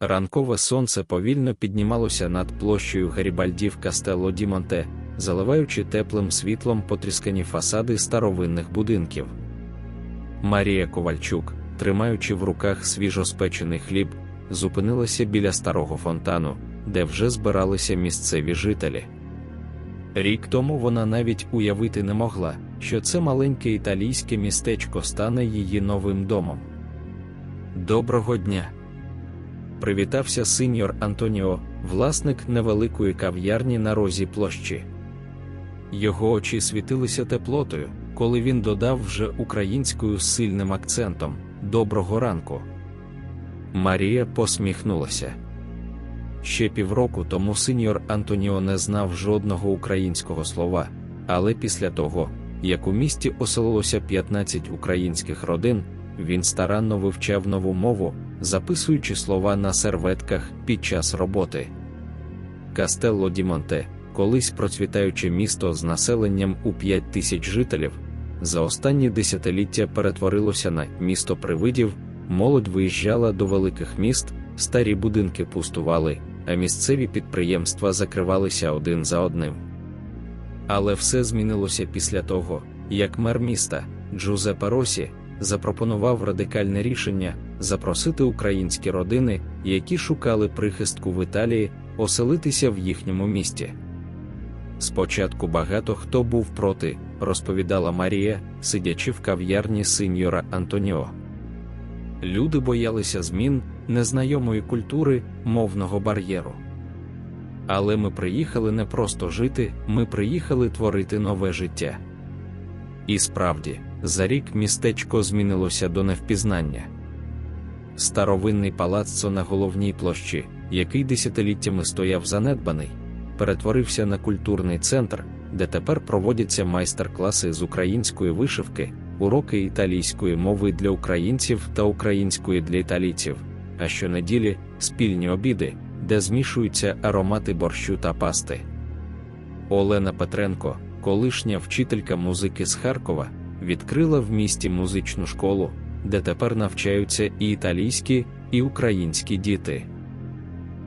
Ранкове сонце повільно піднімалося над площею Гарібальдів Кастелло Ді Монте, заливаючи теплим світлом потріскані фасади старовинних будинків. Марія Ковальчук, тримаючи в руках свіжоспечений хліб, зупинилася біля старого фонтану, де вже збиралися місцеві жителі. Рік тому вона навіть уявити не могла, що це маленьке італійське містечко стане її новим домом. Доброго дня! Привітався сеньор Антоніо, власник невеликої кав'ярні на розі площі. Його очі світилися теплотою, коли він додав вже українською з сильним акцентом Доброго ранку. Марія посміхнулася. Ще півроку тому сеньор Антоніо не знав жодного українського слова, але після того, як у місті оселилося 15 українських родин, він старанно вивчав нову мову, записуючи слова на серветках під час роботи. Кастелло Ді Монте, колись процвітаюче місто з населенням у 5 тисяч жителів, за останні десятиліття перетворилося на місто привидів, молодь виїжджала до великих міст, старі будинки пустували, а місцеві підприємства закривалися один за одним. Але все змінилося після того, як мер міста Джузеппе Росі запропонував радикальне рішення запросити українські родини, які шукали прихистку в Італії, оселитися в їхньому місті. Спочатку багато хто був проти, розповідала Марія, сидячи в кав'ярні синьора Антоніо. Люди боялися змін, незнайомої культури, мовного бар'єру. Але ми приїхали не просто жити, ми приїхали творити нове життя. І справді, за рік містечко змінилося до невпізнання. Старовинний палаццо на головній площі, який десятиліттями стояв занедбаний, перетворився на культурний центр, де тепер проводяться майстер-класи з української вишивки, уроки італійської мови для українців та української для італійців, а щонеділі спільні обіди, де змішуються аромати борщу та пасти. Олена Петренко, колишня вчителька музики з Харкова, відкрила в місті музичну школу, де тепер навчаються і італійські, і українські діти.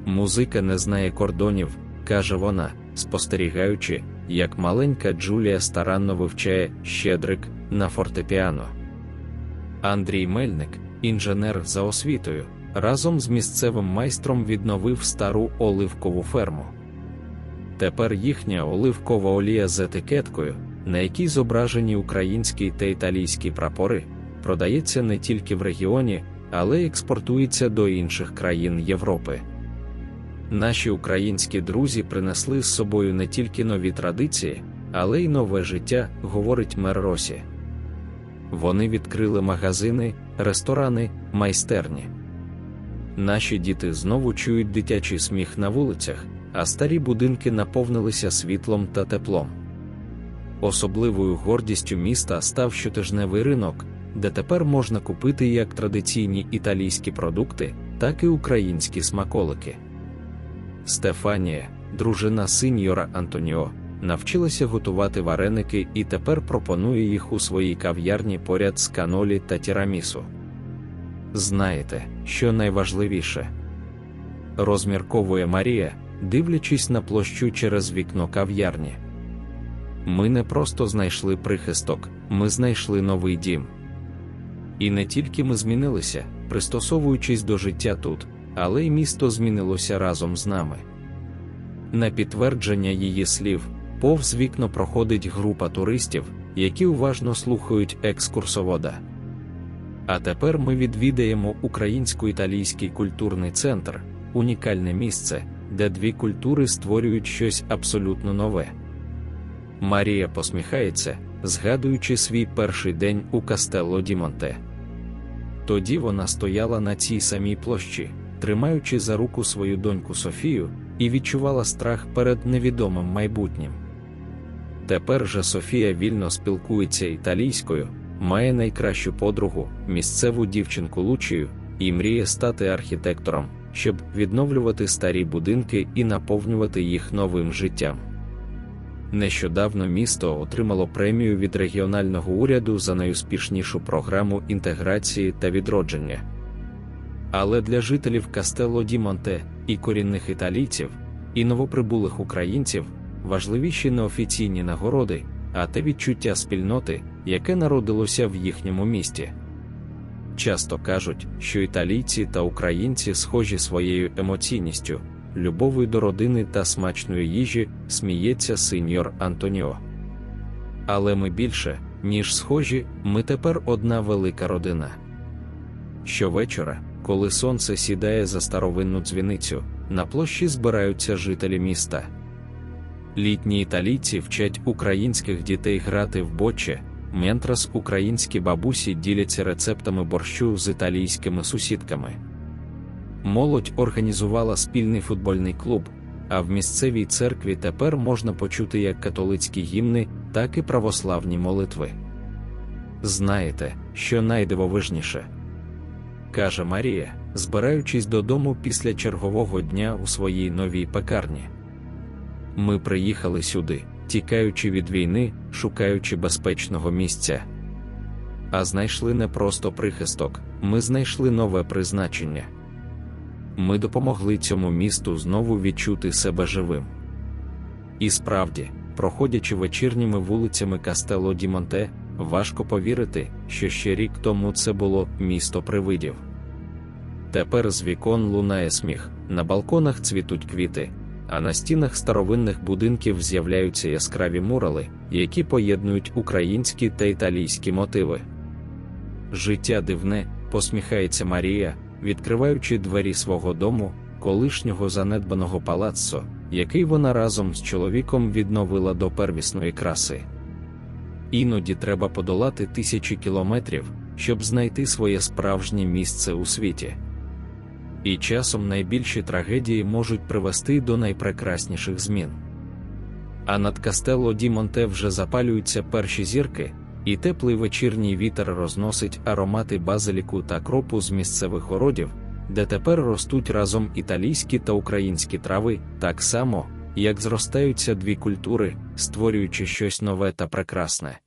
Музика не знає кордонів, каже вона, спостерігаючи, як маленька Джулія старанно вивчає щедрик на фортепіано. Андрій Мельник, інженер за освітою, разом з місцевим майстром відновив стару оливкову ферму. Тепер їхня оливкова олія з етикеткою, на якій зображені українські та італійські прапори, продається не тільки в регіоні, але й експортується до інших країн Європи. Наші українські друзі принесли з собою не тільки нові традиції, але й нове життя, говорить мер Росі. Вони відкрили магазини, ресторани, майстерні. Наші діти знову чують дитячий сміх на вулицях, а старі будинки наповнилися світлом та теплом. Особливою гордістю міста став щотижневий ринок, де тепер можна купити як традиційні італійські продукти, так і українські смаколики. Стефанія, дружина синьора Антоніо, навчилася готувати вареники і тепер пропонує їх у своїй кав'ярні поряд з канолі та тірамісу. Знаєте, що найважливіше? Розмірковує Марія, дивлячись на площу через вікно кав'ярні. Ми не просто знайшли прихисток, ми знайшли новий дім. І не тільки ми змінилися, пристосовуючись до життя тут, але й місто змінилося разом з нами. На підтвердження її слів, повз вікно проходить група туристів, які уважно слухають екскурсовода. А тепер ми відвідаємо українсько-італійський культурний центр, унікальне місце, де дві культури створюють щось абсолютно нове. Марія посміхається, згадуючи свій перший день у Кастелло Ді Монте. Тоді вона стояла на цій самій площі, тримаючи за руку свою доньку Софію, і відчувала страх перед невідомим майбутнім. Тепер же Софія вільно спілкується італійською, має найкращу подругу, місцеву дівчинку Лучію, і мріє стати архітектором, щоб відновлювати старі будинки і наповнювати їх новим життям. Нещодавно місто отримало премію від регіонального уряду за найуспішнішу програму інтеграції та відродження. Але для жителів Кастелло ді Монте і корінних італійців, і новоприбулих українців важливіші не офіційні нагороди, а те відчуття спільноти, яке народилося в їхньому місті. Часто кажуть, що італійці та українці схожі своєю емоційністю, любов'ю до родини та смачної їжі, сміється сеньор Антоніо. Але ми більше, ніж схожі, ми тепер одна велика родина. Щовечора, коли сонце сідає за старовинну дзвіницю, на площі збираються жителі міста. Літні італійці вчать українських дітей грати в боче, ментрас українські бабусі діляться рецептами борщу з італійськими сусідками. Молодь організувала спільний футбольний клуб, а в місцевій церкві тепер можна почути як католицькі гімни, так і православні молитви. Знаєте, що найдивовижніше? каже Марія, збираючись додому після чергового дня у своїй новій пекарні. Ми приїхали сюди, тікаючи від війни, шукаючи безпечного місця. А знайшли не просто прихисток, ми знайшли нове призначення. Ми допомогли цьому місту знову відчути себе живим. І справді, проходячи вечірніми вулицями Кастело Ді Монте, важко повірити, що ще рік тому це було місто привидів. Тепер з вікон лунає сміх, на балконах цвітуть квіти, а на стінах старовинних будинків з'являються яскраві мурали, які поєднують українські та італійські мотиви. Життя дивне, посміхається Марія, відкриваючи двері свого дому, колишнього занедбаного палаццо, який вона разом з чоловіком відновила до первісної краси. Іноді треба подолати тисячі кілометрів, щоб знайти своє справжнє місце у світі. І часом найбільші трагедії можуть привести до найпрекрасніших змін. А над Кастелло Ді Монте вже запалюються перші зірки, і теплий вечірній вітер розносить аромати базиліку та кропу з місцевих городів, де тепер ростуть разом італійські та українські трави, так само, як зростаються дві культури, створюючи щось нове та прекрасне.